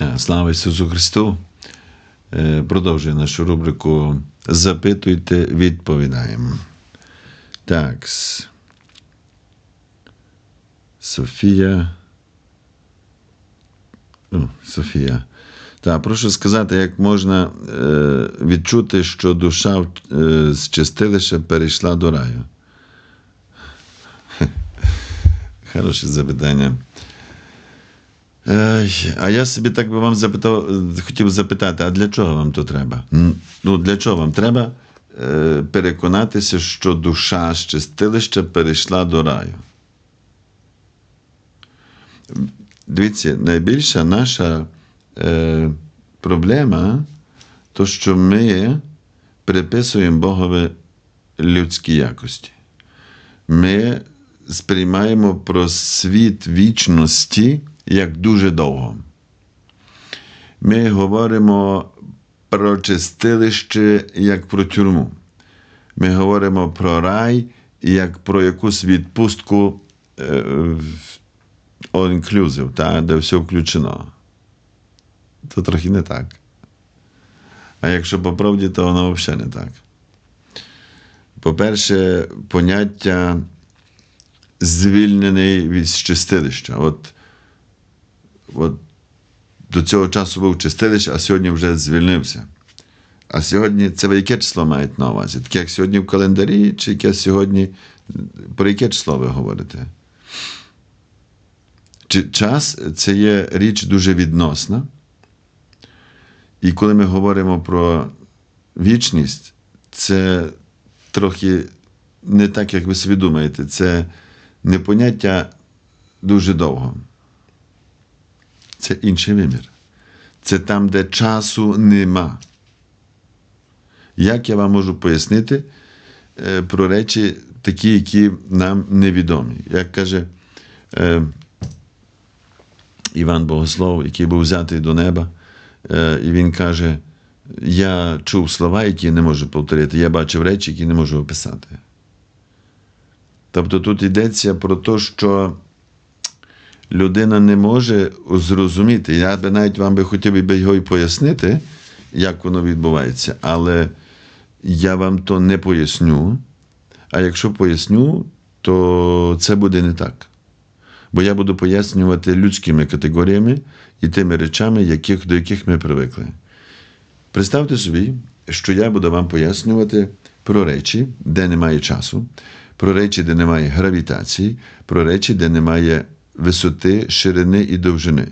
Е, Слава Ісусу Христу! Е, Продовжує нашу рубрику Запитуйте, відповідаємо. Так. Софія. О, Софія. Так, прошу сказати, як можна е, відчути, що душа е, з чистилища перейшла до раю. Хороше запитання. Ей, А я собі так би вам запитав, е, хотів запитати, а для чого вам то треба? Ну, для чого вам треба е, переконатися, що душа з чистилища перейшла до раю? Дивіться, найбільша наша е, проблема, то що ми приписуємо Богові людські якості. Ми сприймаємо про світ вічності як дуже довго. Ми говоримо про чистилище як про тюрму. Ми говоримо про рай як про якусь відпустку е, all inclusive, та, де все включено. То трохи не так. А якщо по правді, то воно взагалі не так. По-перше, поняття звільнений від чистилища. От, от до цього часу був чистилище, а сьогодні вже звільнився. А сьогодні це яке число мають на увазі? Таке, як сьогодні в календарі, чи яке сьогодні. Про яке число ви говорите? Чи час це є річ дуже відносна. І коли ми говоримо про вічність, це трохи не так, як ви собі думаєте. Це не поняття дуже довго. Це інший вимір. Це там, де часу нема. Як я вам можу пояснити е, про речі, такі, які нам невідомі? Як каже е, Іван Богослов, який був взятий до неба, е, і він каже: Я чув слова, які не можу повторити, я бачив речі, які не можу описати. Тобто тут йдеться про те, що людина не може зрозуміти. Я би навіть вам би хотів би його і пояснити, як воно відбувається, але я вам то не поясню. А якщо поясню, то це буде не так. Бо я буду пояснювати людськими категоріями і тими речами, яких, до яких ми привикли. Представте собі, що я буду вам пояснювати про речі, де немає часу, про речі, де немає гравітації, про речі, де немає висоти, ширини і довжини.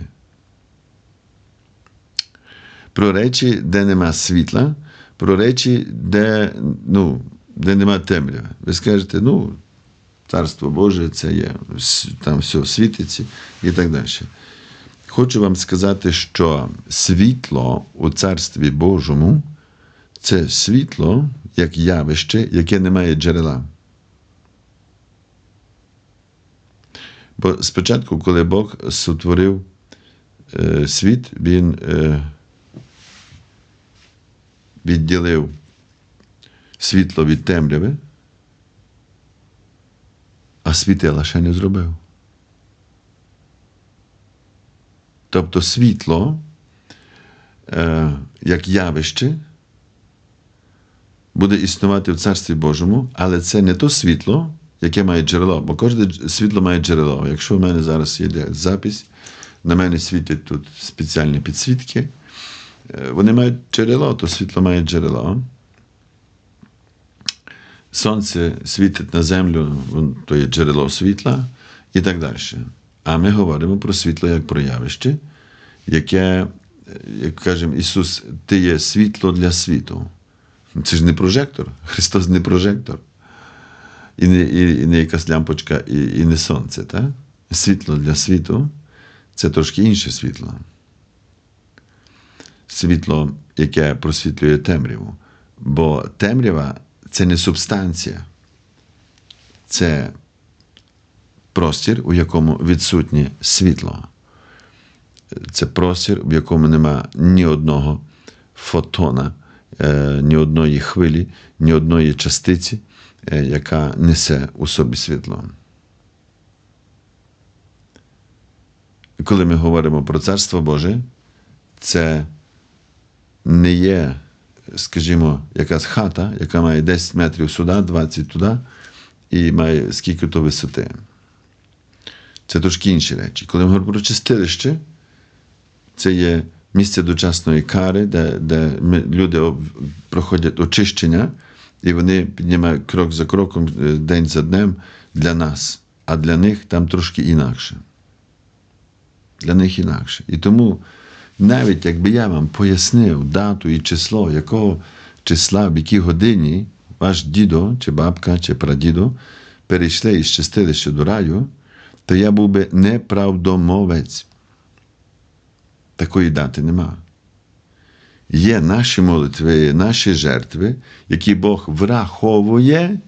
Про речі, де нема світла, про речі, де, ну, де нема темряви. Ви скажете, ну, Царство Боже, це є, там все світиться і так далі. Хочу вам сказати, що світло у Царстві Божому це світло як явище, яке не має джерела. Бо спочатку, коли Бог сотворив е, світ, Він е, відділив світло від темряви, а світила ще не зробив. Тобто світло, е, як явище, буде існувати в Царстві Божому, але це не то світло, яке має джерело, бо кожне світло має джерело. Якщо в мене зараз є запись, на мене світять тут спеціальні підсвітки, е, вони мають джерело, то світло має джерело. Сонце світить на землю, то є джерело світла і так далі. А ми говоримо про світло як про явище, яке, е, як кажемо, Ісус, ти є світло для світу. Це ж не прожектор. Христос не прожектор. І не, і, і не якась лямпочка, і, і не сонце. Так? Світло для світу це трошки інше світло. Світло, яке просвітлює темряву. Бо темрява це не субстанція, це простір, у якому відсутнє світло. Це простір, в якому нема ні одного фотона, е, ні одної хвилі, ні одної частиці, яка несе у собі світло. Коли ми говоримо про Царство Боже, це не є, скажімо, якась хата, яка має 10 метрів сюди, 20 туди, і має скільки то висоти. Це трошки інші речі. Коли ми говоримо про чистилище, це є місце дочасної кари, де, де люди проходять очищення, і вони піднімають крок за кроком, е, день за днем для нас. А для них там трошки інакше. Для них інакше. І тому, навіть якби я вам пояснив дату і число, якого числа, в якій годині ваш дідо, чи бабка, чи прадідо перейшли із чистилища до раю, то я був би неправдомовець. Такої дати нема. Є наші молитви, наші жертви, які Бог враховує.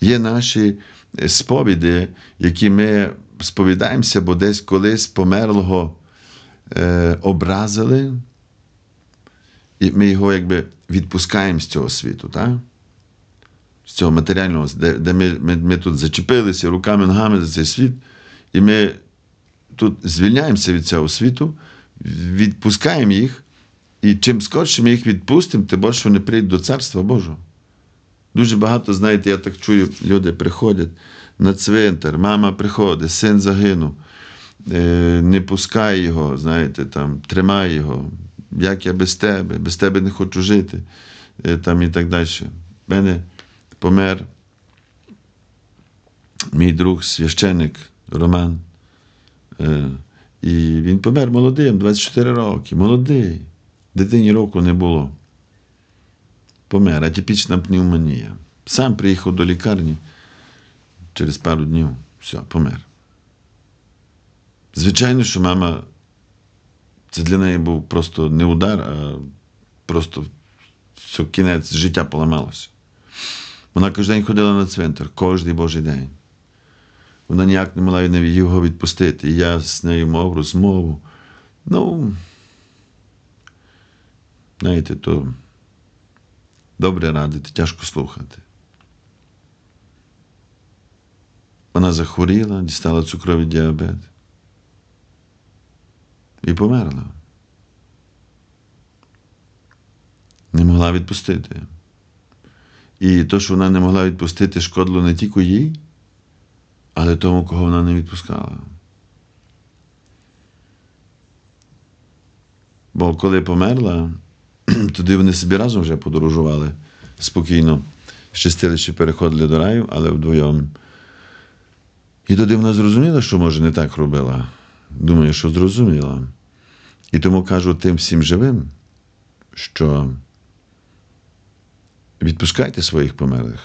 Є наші е, сповіді, які ми сповідаємося, бо десь колись померлого е, образили, і ми його якби відпускаємо з цього світу, так? з цього матеріального, де, де ми, ми, ми тут зачепилися руками, ногами за цей світ, і ми тут звільняємося від цього світу, відпускаємо їх, і чим скорше ми їх відпустимо, тим більше вони прийдуть до Царства Божого. Дуже багато, знаєте, я так чую, люди приходять на цвинтар, мама приходить, син загинув, е, не пускай його, знаєте, там, тримай його, як я без тебе, без тебе не хочу жити, е, там і так далі. В мене помер мій друг, священик Роман. Е, І він помер молодим, 24 роки, молодий. Дитині року не було. Помер, атипічна пневмонія. Сам приїхав до лікарні через пару днів. Все, помер. Звичайно, що мама, це для неї був просто не удар, а просто все, кінець життя поламалося. Вона кожен день ходила на цвинтар, кожен божий день. Вона ніяк не могла його відпустити. І я з нею мав розмову. Ну, знаєте, то добре радити, тяжко слухати. Вона захворіла, дістала цукровий діабет і померла. Не могла відпустити. І то, що вона не могла відпустити, шкодило не тільки їй, але тому, кого вона не відпускала. Бо коли померла, туди вони собі разом вже подорожували спокійно, з чистилища переходили до раю, але вдвоєм. І тоді вона зрозуміла, що може не так робила. Думаю, що зрозуміла. І тому кажу тим всім живим, що відпускайте своїх померлих.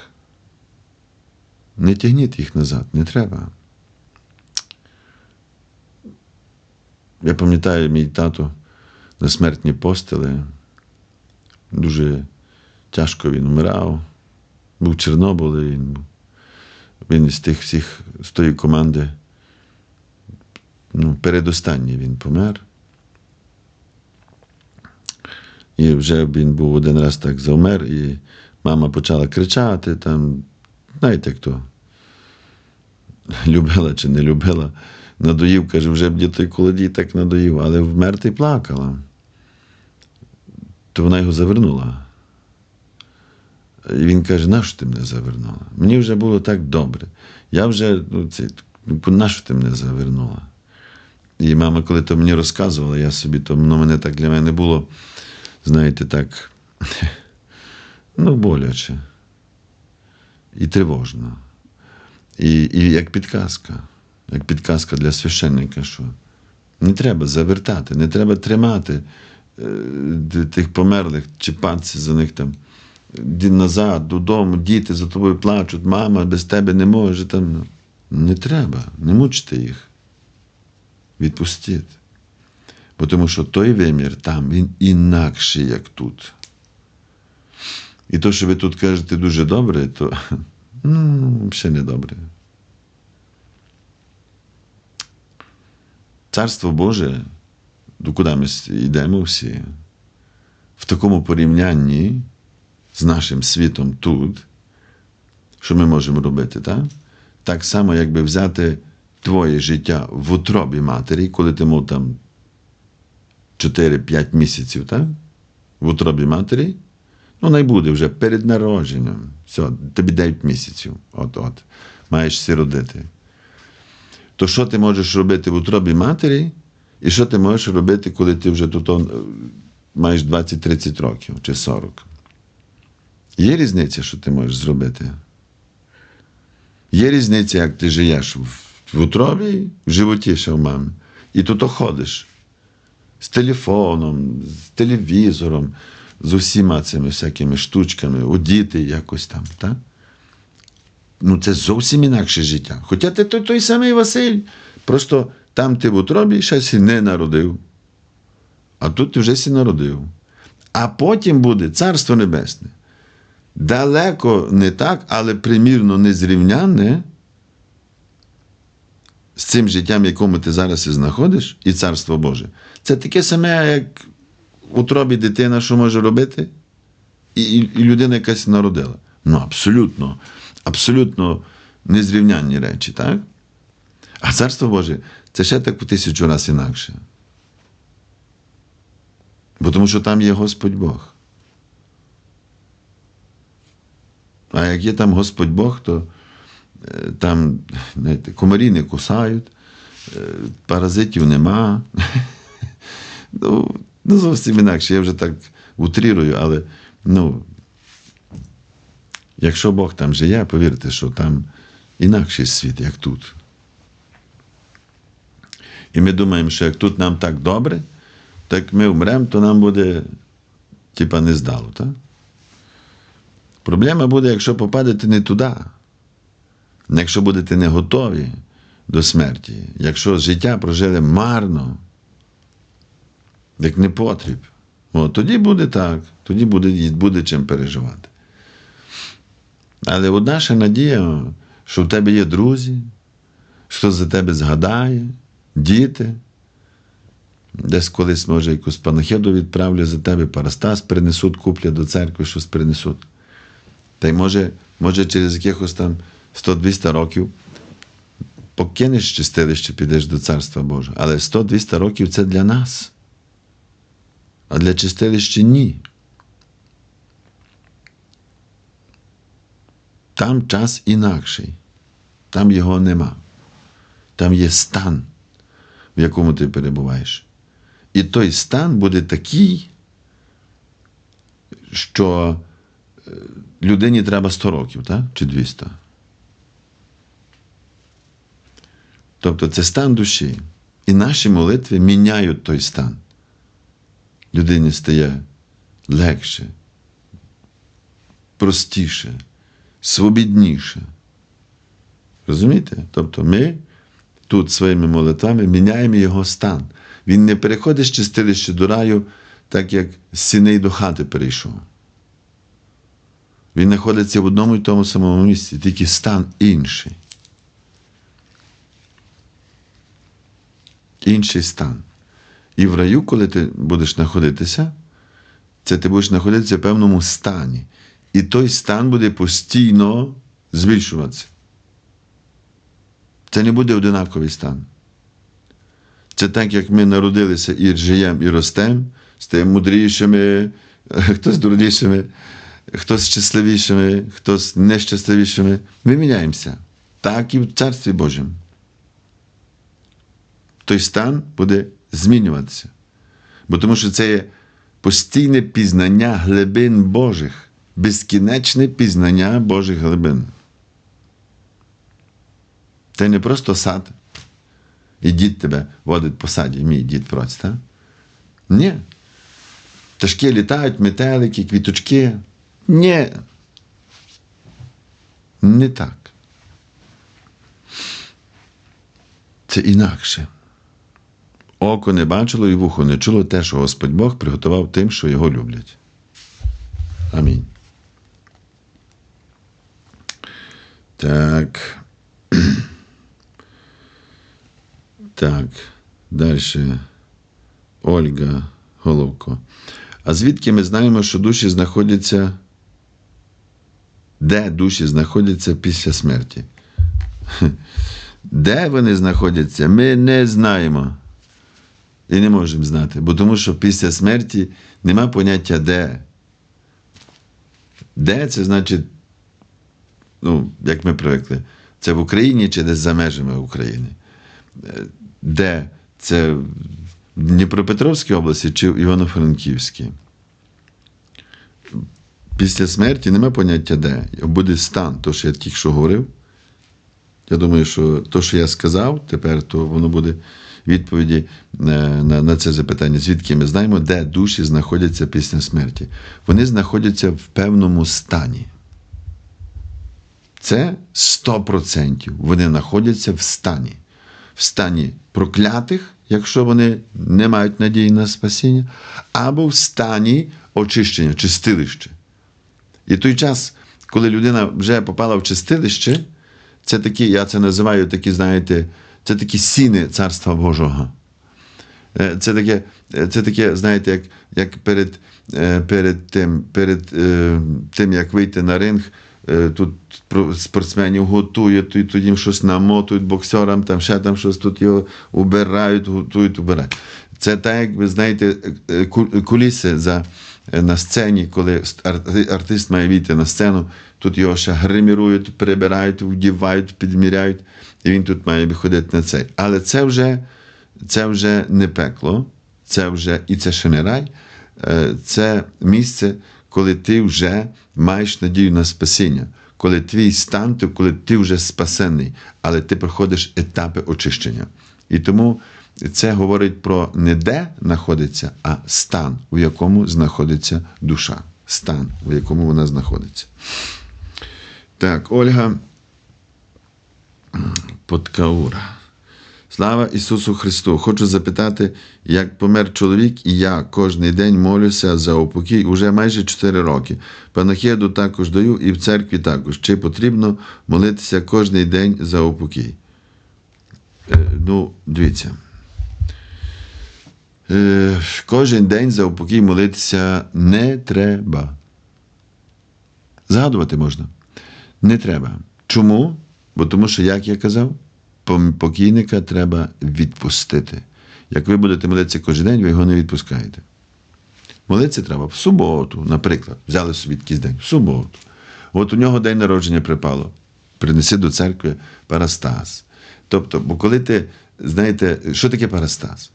Не тягніть їх назад, не треба. Я пам'ятаю, мій тато на смертні постели. Дуже тяжко він вмирав. Був в Чорнобилі, він. Він із тих всіх з тої команди. Ну, передостанній він помер. І вже він був один раз так завмер, і мама почала кричати там, знаєте як то, любила чи не любила. Надоїв, каже, вже б діти колоді так надоїв, але вмерти плакала. То вона його завернула. І він каже, нащо ти мене завернула? Мені вже було так добре. Я вже, ну, це, ну, нащо ти мене завернула? І мама, коли то мені розказувала, я собі то ну, мене так для мене було, знаєте, так, ну, боляче. І тривожно. І, і як підказка, як підказка для священника, що не треба завертати, не треба тримати тих померлих, чіпатися за них там. Назад, додому, діти за тобою плачуть, мама без тебе не може. Там. Не треба, не мучте їх. Відпустіть. Бо тому що той вимір там, він інакший, як тут. І то, що ви тут кажете дуже добре, то ну, ще не добре. Царство Боже, до куди ми йдемо всі, в такому порівнянні з нашим світом тут, що ми можемо робити, так? Так само, якби взяти твоє життя в утробі матері, коли ти мав там 4-5 місяців, так? В утробі матері. Ну, най буде вже перед народженням. Все, тобі 9 місяців. От-от. Маєш всі родити. То що ти можеш робити в утробі матері, і що ти можеш робити, коли ти вже тут маєш 20-30 років чи 40? Є різниця, що ти можеш зробити? Є різниця, як ти живеш в, утробі, в животі ще в мами. І тут ходиш з телефоном, з телевізором, з усіма цими всякими штучками, одіти якось там. Так? Ну, це зовсім інакше життя. Хоча ти той, той самий Василь, просто там ти в утробі ще сі не народив. А тут ти вже сі народив. А потім буде Царство Небесне. Далеко не так, але примірно незрівнянне з цим життям, якому ти зараз і знаходиш, і Царство Боже. Це таке саме, як утробі дитина, що може робити, і, і, і людина якась народила. Ну, абсолютно, абсолютно незрівнянні речі, так? А Царство Боже це ще так у тисячу разів інакше. Бо тому що там є Господь Бог. А як є там Господь Бог, то е, там знаєте, комарі не кусають, е, паразитів нема. ну, ну, зовсім інакше. Я вже так утрірую, але ну, якщо Бог там живе, повірте, що там інакший світ, як тут. І ми думаємо, що як тут нам так добре, так ми вмремо, то нам буде, типа, не здало, так? Проблема буде, якщо попадете не туди, якщо будете не готові до смерті, якщо життя прожили марно, як не потріб, от, тоді буде так, тоді буде, буде чим переживати. Але от наша надія, що в тебе є друзі, хто за тебе згадає, діти. Десь колись, може, якусь панахиду відправлю за тебе, парастас принесуть, куплять до церкви, щось принесуть. Та й може, може через якихось там 100-200 років покинеш чистилище, підеш до Царства Божого. Але 100-200 років це для нас. А для чистилища ні. Там час інакший. Там його нема. Там є стан, в якому ти перебуваєш. І той стан буде такий, що е, людині треба 100 років, так? чи 200. Тобто це стан душі. І наші молитви міняють той стан. Людині стає легше, простіше, свобідніше. Розумієте? Тобто ми тут своїми молитвами міняємо його стан. Він не переходить з чистилища до раю, так як з сіней до хати перейшов. Він знаходиться в одному і тому самому місці, тільки стан інший. Інший стан. І в раю, коли ти будеш знаходитися, це ти будеш знаходитися в певному стані. І той стан буде постійно збільшуватися. Це не буде одинаковий стан. Це так, як ми народилися і живемо, і ростемо, стаємо мудрішими, хтось дурнішими, хтось щасливішими, хтось нещасливішими. Ми міняємося. Так і в Царстві Божому. Той стан буде змінюватися. Бо тому що це є постійне пізнання глибин Божих, безкінечне пізнання Божих глибин. Це не просто сад. І дід тебе водить по саді, мій дід проць, так? Ні. Пташки літають, метелики, квіточки. Ні. Не так. Це інакше. Око не бачило і вухо не чуло те, що Господь Бог приготував тим, що його люблять. Амінь. Так. Так, далі. Ольга Головко. А звідки ми знаємо, що душі знаходяться? Де душі знаходяться після смерті? Де вони знаходяться, ми не знаємо. і не можемо знати, бо тому що після смерті нема поняття де. Де це значить, ну, як ми привикли, це в Україні чи десь за межами України. Де це в Дніпропетровській області чи в Івано-Франківській. Після смерті нема поняття де. Буде стан, то, що я тільки що говорив. Я думаю, що то, що я сказав, тепер то воно буде відповіді е, на, на це запитання. Звідки ми знаємо, де душі знаходяться після смерті? Вони знаходяться в певному стані. Це 100%. Вони знаходяться в стані. В стані проклятих, якщо вони не мають надії на спасіння, або в стані очищення, чистилища. І той час, коли людина вже попала в чистилище, це такі, я це називаю такі, знаєте, це такі сіни Царства Божого. Е, Це таке, е, це таке, знаєте, як, як перед, е, перед, тим, перед тим, як вийти на ринг, тут спортсменів готують, тут, їм щось намотують боксерам, там ще там щось тут його убирають, готують, убирають. Це так, як ви знаєте, е, куліси за, е, на сцені, коли артист має вийти на сцену, тут його ще гримірують, прибирають, вдівають, підміряють, і він тут має виходити на цей. Але це вже, це вже не пекло, це вже і це ще не рай, е, це місце, коли ти вже маєш надію на спасіння, коли твій стан, то коли ти вже спасений, але ти проходиш етапи очищення. І тому це говорить про не де знаходиться, а стан, у якому знаходиться душа. Стан, у якому вона знаходиться. Так, Ольга Подкаура. Слава Ісусу Христу! Хочу запитати, як помер чоловік, і я кожен день молюся за упокій уже майже 4 роки. Панахіду також даю і в церкві також. Чи потрібно молитися кожен день за упокій? Е, ну, дивіться. Е, кожен день за упокій молитися не треба. Згадувати можна. Не треба. Чому? Бо тому що, як я казав, покійника треба відпустити. Як ви будете молитися кожен день, ви його не відпускаєте. Молитися треба в суботу, наприклад, взяли собі якийсь день, в суботу. От у нього день народження припало. Принеси до церкви парастас. Тобто, бо коли ти, знаєте, що таке парастас?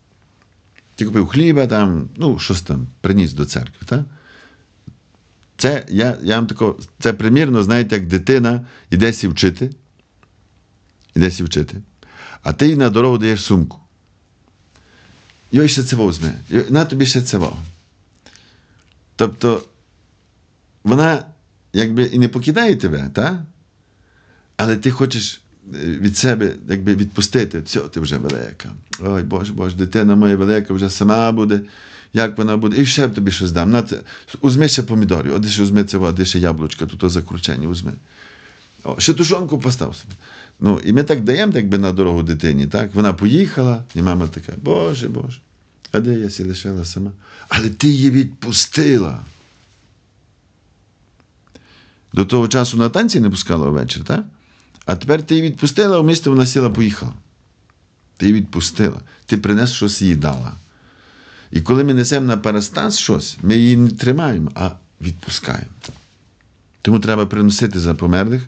Ти купив хліба, там, ну, щось там приніс до церкви, так? Це я, я вам тако, це примірно, знаєте, як дитина іде сі вчити, іде сі вчити, а ти їй на дорогу даєш сумку. І ось ще це возьме. На тобі ще це во. Тобто вона якби і не покидає тебе, та? але ти хочеш е, від себе якби відпустити. Все, ти вже велика. Ой, Боже, Боже, дитина моя велика вже сама буде. Як вона буде? І ще б тобі щось дам. На це. Узми ще помідорів, де ще узми це, де ще яблучка, тут закручені узми. О, ще тушонку постав собі. Ну, і ми так даємо так би на дорогу дитині. Так? Вона поїхала, і мама така, Боже, Боже, а де я сі лишила сама? Але ти її відпустила. До того часу на танці не пускала ввечері, так? А тепер ти її відпустила, а в місто вона сіла, поїхала. Ти її відпустила. Ти принес щось їй дала. І коли ми несемо на парастас щось, ми її не тримаємо, а відпускаємо. Тому треба приносити за померлих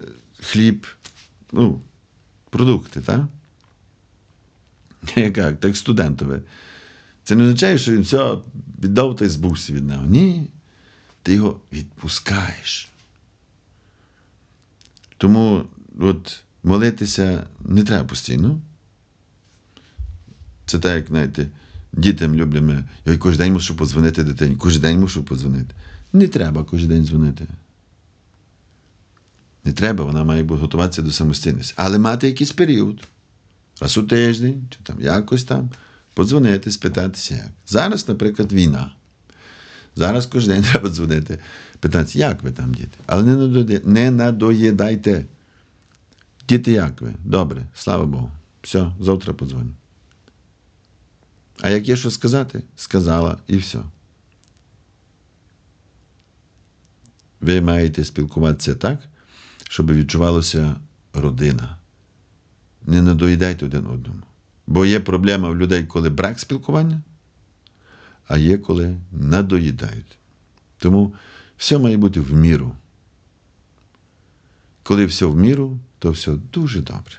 е, хліб, ну, продукти, так? Як, так студентове. Це не означає, що він все віддав та й збувся від нього. Ні. Ти його відпускаєш. Тому от, молитися не треба постійно. Це так, як, знаєте, дітям любимо, я кожен день мушу подзвонити дитині, кожен день мушу подзвонити. Не треба кожен день дзвонити. Не треба, вона має готуватися до самостійності. Але мати якийсь період. Раз у тиждень, чи там якось там, подзвонити, спитатися як. Зараз, наприклад, війна. Зараз кожен день треба дзвонити, питатися, як ви там, діти? Але не, надоє- не надоїдайте. Діти, як ви? Добре, слава Богу. Все, завтра подзвоню. А як є що сказати, сказала і все. Ви маєте спілкуватися так, щоб відчувалася родина. Не надоїдайте один одному. Бо є проблема в людей, коли брак спілкування, а є коли надоїдають. Тому все має бути в міру. Коли все в міру, то все дуже добре.